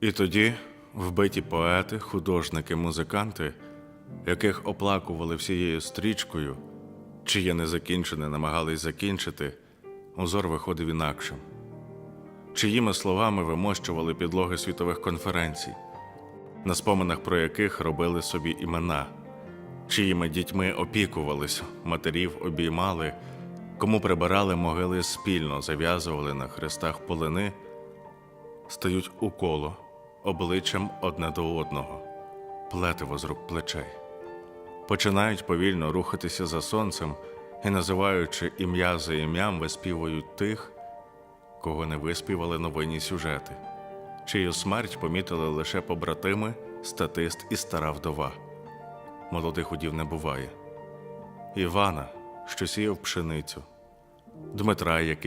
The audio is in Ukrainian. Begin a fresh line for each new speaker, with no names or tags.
І тоді вбиті поети, художники, музиканти, яких оплакували всією стрічкою, чиє незакінчене намагались закінчити, узор виходив інакшим. Чиїми словами вимощували підлоги світових конференцій, на споминах про яких робили собі імена, чиїми дітьми опікувались, матерів обіймали, кому прибирали могили спільно, зав'язували на хрестах полини, стають у коло, обличчям одне до одного, плетиво з рук плечей. Починають повільно рухатися за сонцем і, називаючи ім'я за ім'ям, виспівують тих, кого не виспівали новинні сюжети, чию смерть помітили лише побратими, статист і стара вдова. Молодих удів не буває. Івана, що сіяв пшеницю, Дмитра, який